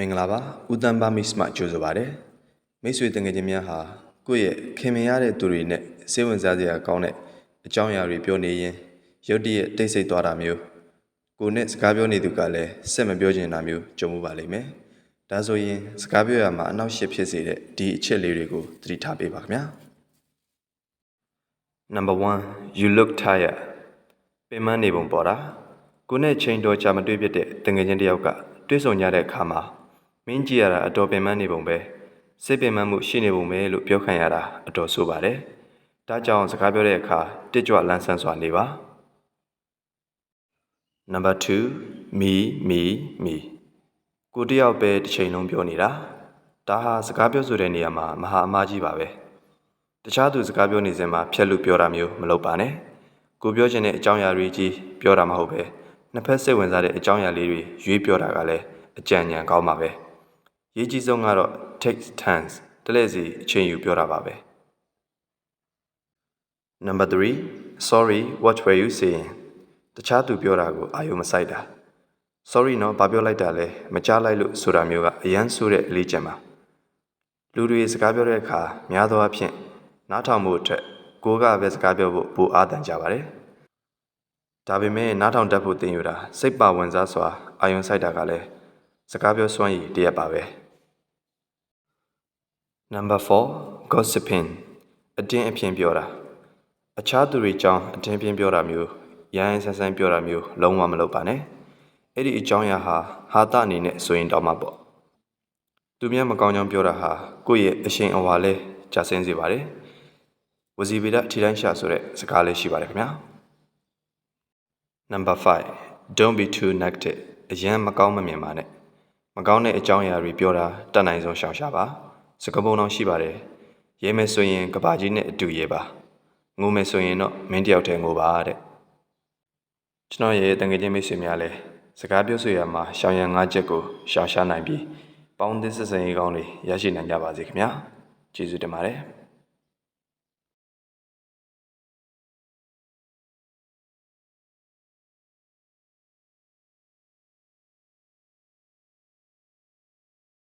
င်္ဂလာပါဦးတန်းပါမိတ်မှကြိုဆိုပါရစေမိတ်ဆွေတငယ်ချင်းများဟာကိုယ့်ရဲ့ခင်မင်ရတဲ့သူတွေနဲ့စိတ်ဝင်စားစရာကောင်းတဲ့အကြောင်းအရာတွေပြောနေရင်ရုတ်တရက်တိတ်ဆိတ်သွားတာမျိုးကိုယ်နဲ့စကားပြောနေသူကလည်းစက်မပြောချင်တာမျိုးကြုံမှုပါလိမ့်မယ်ဒါဆိုရင်စကားပြောရမှာအနောက်ရှစ်ဖြစ်စေတဲ့ဒီအချက်လေးတွေကိုသတိထားပေးပါခင်ဗျာ Number 1 you look tired ပင်မနေပုံပေါ်တာကိုနဲ့ချိန်တော်ကြာမတွေ့ဖြစ်တဲ့တငယ်ချင်းတစ်ယောက်ကတွေ့ဆုံကြတဲ့အခါမှာ မင်းကြည့်ရတာအတော်ပင်မနေပုံပဲစိတ်ပင်မမှုရှိနေပုံပဲလို့ပြောခံရတာအတော်ဆိုပါတယ်ဒါကြောင့်စကားပြောတဲ့အခါတစ်ကြွလန်းဆန်းစွာနေပါ Number 2 me me me ကိုတယောက်ပဲတစ်ချိန်လုံးပြောနေတာဒါဟာစကားပြောဆိုတဲ့နေရာမှာမဟာအမားကြီးပါပဲတခြားသူစကားပြောနေစဉ်မှာဖြက်လူပြောတာမျိုးမလုပ်ပါနဲ့ကိုပြောချင်တဲ့အကြောင်းအရာတွေကြီးပြောတာမဟုတ်ပဲနှစ်ဖက်စိတ်ဝင်စားတဲ့အကြောင်းအရာလေးတွေရွေးပြောတာကလည်းအကြံဉာဏ်ကောင်းပါပဲ ရေးကြီးဆုံးကတော့ takes turns တလဲစီအချိန်ယူပြောတာပါပဲ Number 3 sorry what were you saying တခြားသူပြောတာကိုအာရုံမစိုက်တာ sorry နော်ဘာပြောလိုက်တာလဲမကြားလိုက်လို့ဆိုတာမျိုးကအရန်ဆိုးတဲ့အလေးကျင့်ပါလူတွေစကားပြောတဲ့အခါများသောအားဖြင့်နားထောင်မှုအထက်ကိုယ်ကပဲစကားပြောဖို့ပိုအားတန်ကြပါတယ်ဒါပေမဲ့နားထောင်တတ်ဖို့သင်ယူတာစိတ်ပါဝင်စားစွာအာရုံစိုက်တာကလည်းစကားပြောစွမ်းရည်တရက်ပါပဲ Number 4 gossiping အတင်းအဖျင်းပြောတာအခြားသူတွေကြောင်းအတင်းပြင်းပြောတာမျိုးရိုင်းရိုင်းဆန်းဆန်းပြောတာမျိုးလုံးဝမလုပ်ပါနဲ့အဲ့ဒီအကြောင်းအရာဟာဟာတအနေနဲ့ဆိုရင်တောင်းမှာပေါ့သူများမကောင်းကြောင်းပြောတာဟာကိုယ့်ရဲ့အရှင်အဝါလဲကြာဆင်းစေပါတယ်ဝစီဗီဒထီတိုင်းရှာဆိုတဲ့စကားလေးရှိပါတယ်ခင်ဗျာ Number 5 don't be too negative အရန်မကောင်းမမြင်ပါနဲ့မကောင်းတဲ့အကြောင်းအရာတွေပြောတာတတ်နိုင်ဆုံးရှောင်ရှားပါ စကပုံတော်ရှိပါတယ်ရဲမယ်ဆိုရင်ကဘာကြီးနဲ့အတူရဲပါငိုမယ်ဆိုရင်တော့မင်းတယောက်တည်းငိုပါတဲ့ကျွန်တော်ရဲ့တငယ်ချင်းမိတ်ဆွေများလည်းစကားပြောဆိုရမှာရှောင်ရံ၅ချက်ကိုရှောင်ရှားနိုင်ပြီးပေါင်းသစ်ဆက်ဆံရေးကောင်းတွေရရှိနိုင်ကြပါစေခင်ဗျာကျေးဇူးတင်ပါတယ်